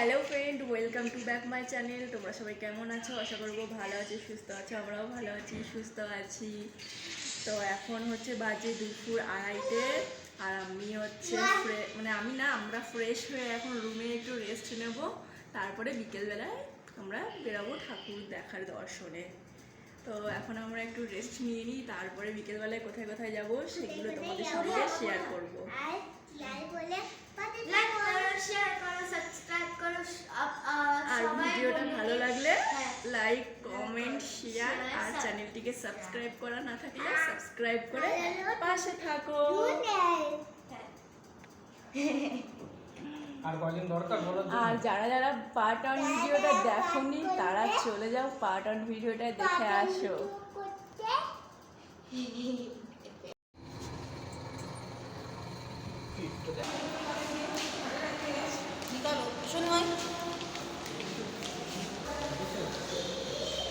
Hello friend, welcome to back my channel. তোমরা সবাই কেমন আছো? আশা করব ভালো আছো, সুস্থ আছো, আমরাও ভালো আছি, সুস্থ আছি। তো এখন হচ্ছে বাজে দুপুর আড়াইতে আর আমি হচ্ছে মানে আমি না, আমরা ফ্রেশ হয়ে এখন রুমে একটু রেস্ট নেব। তারপরে বিকেলবেলায় আমরা বেরাবো ঠাকুর দেখার দর্শনে। তো এখন আমরা একটু রেস্ট নিয়ে নিই তারপরে বিকেলবেলায় কোথায় কোথায় যাব সেগুলো তোমাদের সঙ্গে শেয়ার করব। আর লাইক বলে লাইক করো শেয়ার করো সাবস্ক্রাইব করো আপ- আহ, আর সবাই ভিডিওটা ভালো লাগলে। লাইক কমেন্ট শেয়ার আর চ্যানেলটিকে সাবস্ক্রাইব করা না থাকলে সাবস্ক্রাইব করে পাশে থাকো। আর কদিন দরকার বলো আর যারা যারা পার্ট অন ভিডিওটা দেখোনি তারা চলে যাও পার্ট অন ভিডিওটা দেখে আসো শোনো ভাই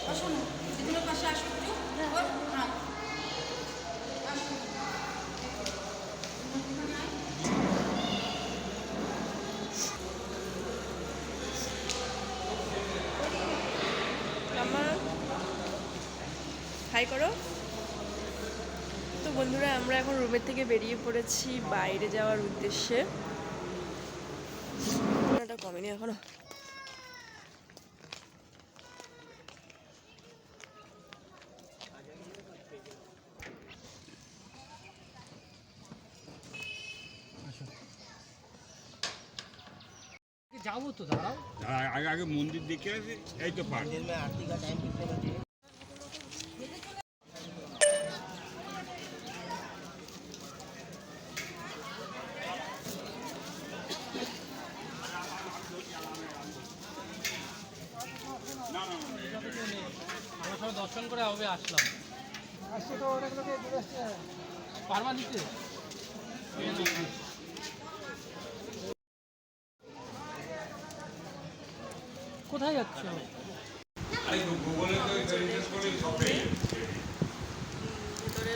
ও শোনো দিদির পাশে আসো একটু ও, হ্যাঁ। আসো। আমার হাই করো। তো বন্ধুরা আমরা এখন রুমের থেকে বেরিয়ে পড়েছি বাইরে যাওয়ার উদ্দেশ্যে। কমেনি এখনও। যাব তো দাঁড়াও। আগে আগে মন্দির দেখে আসি এই তো পার্ক আমরা সবাই দর্শন করে হবে আসলাম। আসছে তো অনেক লোকে পারবা নিতে কোথায় যাচ্ছ ভেতরে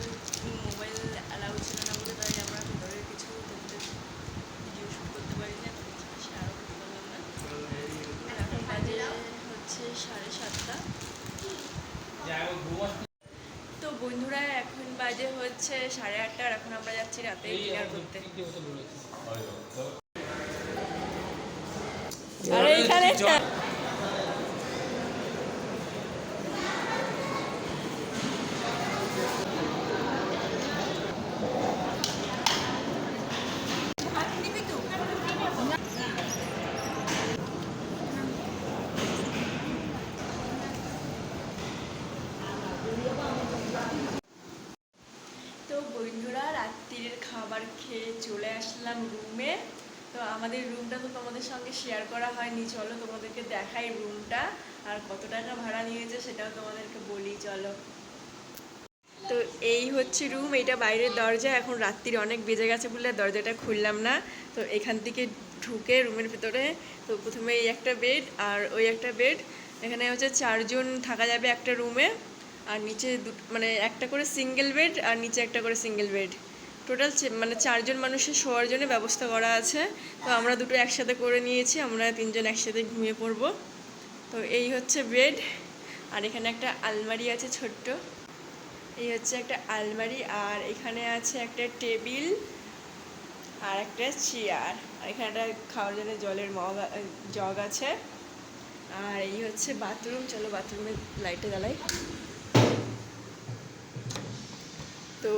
মোবাইল অ্যালাউ ছিল না বলে তাই আমরা ভেতরের কিছু তোমাদের ভিডিও শ্যুট করতে পারি না শেয়ারও করতে পারলাম না এখন বাজে হচ্ছে সাড়ে সাতটা তো বন্ধুরা এখন বাজে হচ্ছে সাড়ে আটটা আর এখন আমরা যাচ্ছি রাতে ডিনার করতে। আর এইখানে তো বন্ধুরা রাত্রির খাবার খেয়ে চলে আসলাম রুমে তো আমাদের রুমটা তো তোমাদের সঙ্গে শেয়ার করা হয়নি। চলো তোমাদেরকে দেখাই রুমটা আর কত টাকা ভাড়া নিয়েছে সেটাও তোমাদেরকে বলি, চলো। তো এই হচ্ছে রুম এইটা বাইরের দরজা। এখন রাত্রির অনেক বেজে গেছে বলে দরজাটা খুললাম না। তো এখান থেকে ঢুকে রুমের ভিতরে, তো প্রথমে এই একটা বেড আর ওই একটা বেড এখানে হচ্ছে চারজন থাকা যাবে একটা রুমে আর নিচে মানে একটা করে সিঙ্গেল বেড আর নিচে একটা করে সিঙ্গেল বেড টোটাল মানে চারজন মানুষের শোয়ার জন্য ব্যবস্থা করা আছে। তো আমরা দুটো একসাথে করে নিয়েছি, আমরা তিনজন একসাথে ঘুমিয়ে পড়ব। তো এই হচ্ছে বেড আর এখানে একটা আলমারি আছে ছোট্ট। এই হচ্ছে একটা আলমারি, আর এখানে আছে একটা টেবিল, আর একটা চেয়ার আর এখানে একটা খাওয়ার জন্য জলের মগ, জগ আছে। আর এই হচ্ছে বাথরুম চলো বাথরুমের লাইটে জ্বালাই। তো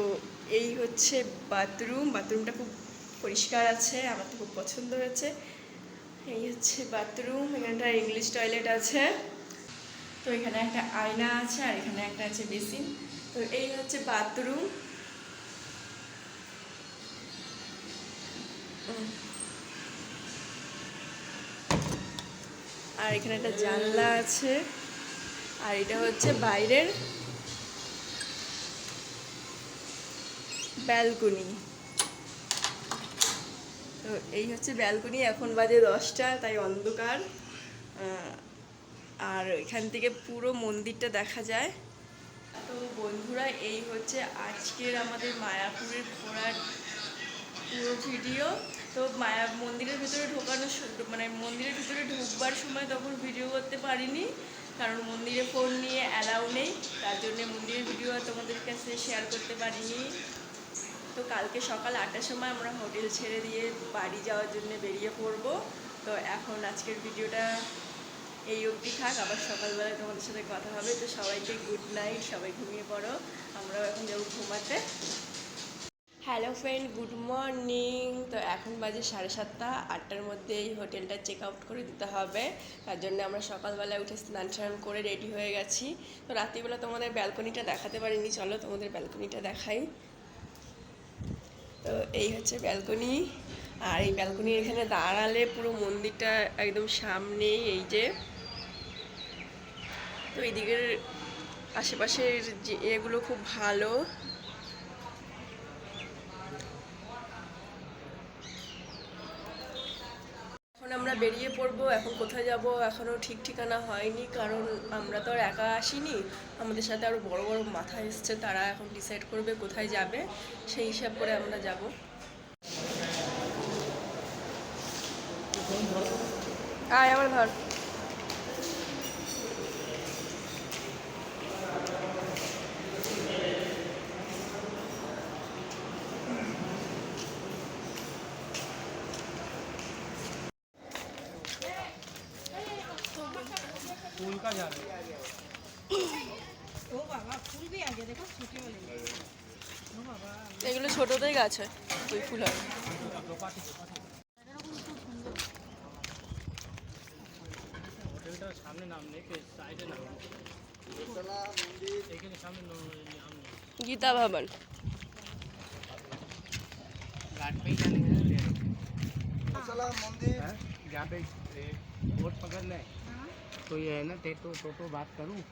এই হচ্ছে বাথরুম। বাথরুমটা খুব পরিষ্কার আছে, আমার তো খুব পছন্দ হয়েছে। এই হচ্ছে বাথরুম এখানটা ইংলিশ টয়লেট আছে। তো এখানে একটা আয়না আছে আর এখানে একটা আছে বেসিন। তো এই হচ্ছে বাথরুম। আর এখানে একটা জানলা আছে। আর এটা হচ্ছে বাইরের ব্যালকনি। তো এই হচ্ছে ব্যালকনি, এখন বাজে দশটা, তাই অন্ধকার। আর এখান থেকে পুরো মন্দিরটা দেখা যায়। তো বন্ধুরা, এই হচ্ছে আজকের আমাদের মায়াপুরের ঘোরার পুরো ভিডিও। তো মায়া, মন্দিরের ভিতরে ঢোকানোর মানে মন্দিরের ভিতরে ঢুকবার সময় তখন ভিডিও করতে পারিনি। কারণ মন্দিরে ফোন নিয়ে অ্যালাউ নেই। তার জন্য মন্দিরের ভিডিও তোমাদের কাছে শেয়ার করতে পারিনি। তো কালকে সকাল আটটার সময় আমরা হোটেল ছেড়ে দিয়ে বাড়ি যাওয়ার জন্য বেরিয়ে পড়ব। তো এখন আজকের ভিডিওটা এই অবধি থাক, আবার সকালবেলায় তোমাদের সাথে কথা হবে। তো সবাইকে গুড নাইট সবাই ঘুমিয়ে পড়ো। আমরাও এখন যাব ঘুমাতে। হ্যালো ফ্রেন্ড গুড মর্নিং তো এখন বাজে সাড়ে সাতটা, আটটার মধ্যে এই হোটেলটা চেক আউট করে দিতে হবে। তার জন্য আমরা সকালবেলায় উঠে স্নান টান করে রেডি হয়ে গেছি। তো রাত্রিবেলা তোমাদের ব্যালকনিটা দেখাতে পারিনি, চলো তোমাদের ব্যালকনিটা দেখাই। তো এই হচ্ছে ব্যালকনি। আর এই ব্যালকনি এখানে দাঁড়ালে পুরো মন্দিরটা একদম সামনেই এই যে। তো এইদিকের আশেপাশের যে এগুলো খুব ভালো এখন আমরা বেরিয়ে পড়ব, এখন কোথায় যাব এখনও ঠিক ঠিকানা হয়নি, কারণ আমরা তো আর একা আসিনি। আমাদের সাথে আরও বড় বড় মাথা এসছে, তারা এখন ডিসাইড করবে কোথায় যাবে, সেই হিসাব করে আমরা যাব। আয় আমার ধর এগুলো ছোটতেই গাছ হয় ওই ফুল হয়। হোটেলটার সামনে নাম নেই সাইডে নাম এখানে সামনে নাম নেই। গীতা ভবন घाट तो ये है ना तेरे तो तो, तो बात करूँ।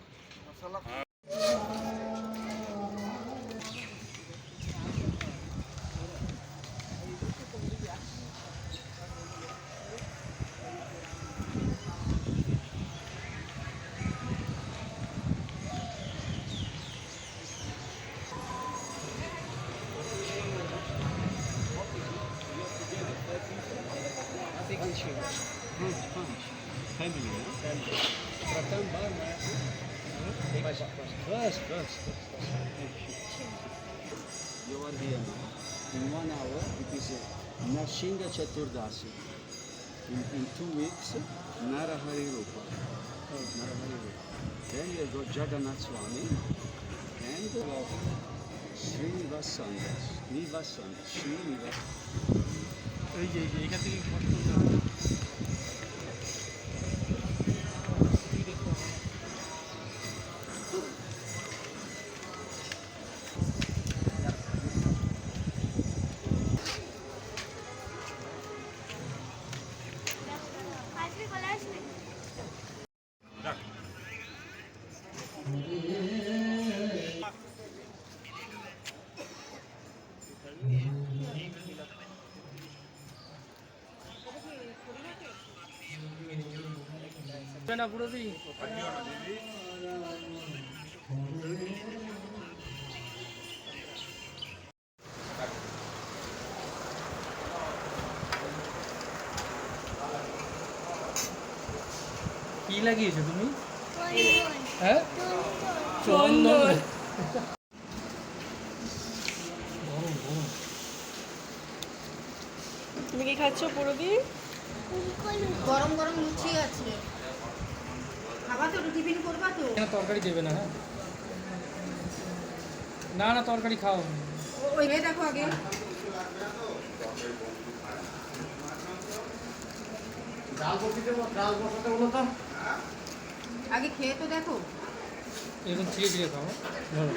First, first. You are here now. In one hour, it is uh, Nashinga Chaturdasi. In, in two weeks, Narahari Rupa. Narahari Rupa. Then you go Jagannath Swami and uh, Srinivasanda. Nivasanda. Srinivasanda. এই যে এই যে এখান থেকে না পুরো দিই কি লাগিয়েছো তুমি? হ্যাঁ? চন্দন। তুমি কি খাচ্ছ পুরবি গরম গরম লুচি আছে। তো টিফিন করবা তো। তরকারি দেবে না হ্যাঁ। না না তরকারি খাও। ওই দেখো আগে। আগে খেয়ে তো দেখো। এরকম ছিঁড়ে ছিঁড়ে খাও ধরো।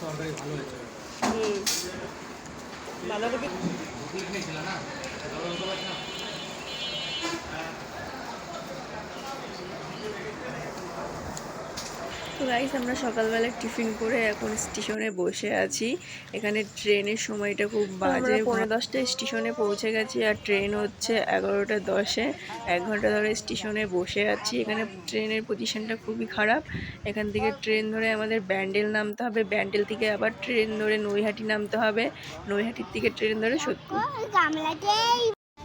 তরকারি ভালো হয়েছে। হুম। বাঁধাকপি না? তো গাইস আমরা সকালবেলা টিফিন করে এখন স্টেশনে বসে আছি। এখানে ট্রেনের সময়টা খুব বাজে। পনেরো দশটায় স্টেশনে পৌঁছে গেছি আর ট্রেন হচ্ছে এগারোটা দশে। এক ঘণ্টা ধরে স্টেশনে বসে আছি। এখানে ট্রেনের পজিশনটা খুবই খারাপ। এখান থেকে ট্রেন ধরে আমাদের ব্যান্ডেল নামতে হবে। ব্যান্ডেল থেকে আবার ট্রেন ধরে নৈহাটি নামতে হবে। নৈহাটির থেকে ট্রেন ধরে সত্যি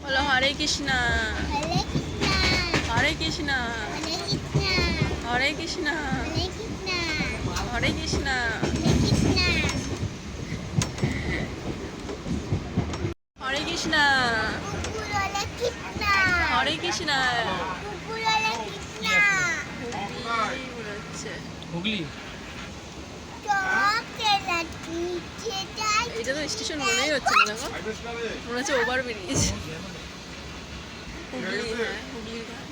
বলো হরে কৃষ্ণা। হরে কৃষ্ণ। হরে কৃষ্ণা। হরে কৃষ্ণ। হরে কৃষ্ণা হরে কৃষ্ণ হরে কৃষ্ণ হুগলি। এটা তো স্টেশন মনেই হচ্ছে না দেখো। মনে হচ্ছে ওভার ব্রিজ হুগলি হ্যাঁ হুগলির